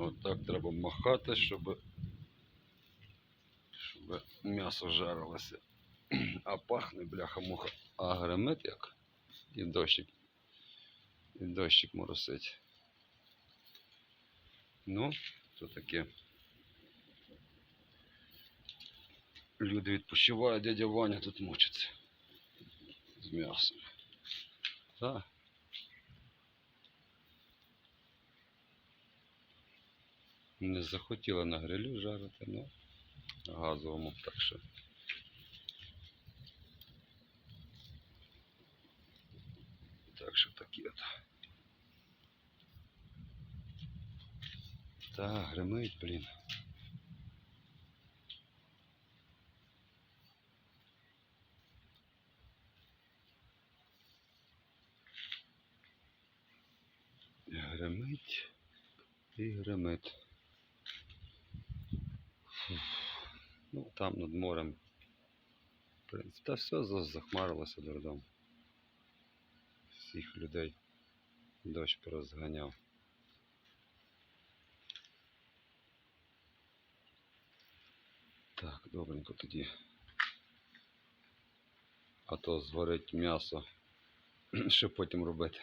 Отак треба махати, щоб, щоб м'ясо жарилося. А пахне бляха-муха. А гремить як. І дощик. І дощик моросить. Ну, то таке. Люди відпочивають, дядя Ваня тут мучиться. З м'ясом. Так. Не захотіла на грилю жарити, ну, газовому так що. Так що такі от. Та, гримить, блін. Гримить і гримить. Ну, там над морем. В принципі, та все за- захмарилося дурдом. Всіх людей дощ порозганяв. Так, добренько тоді. А то зварить м'ясо, щоб потім робити.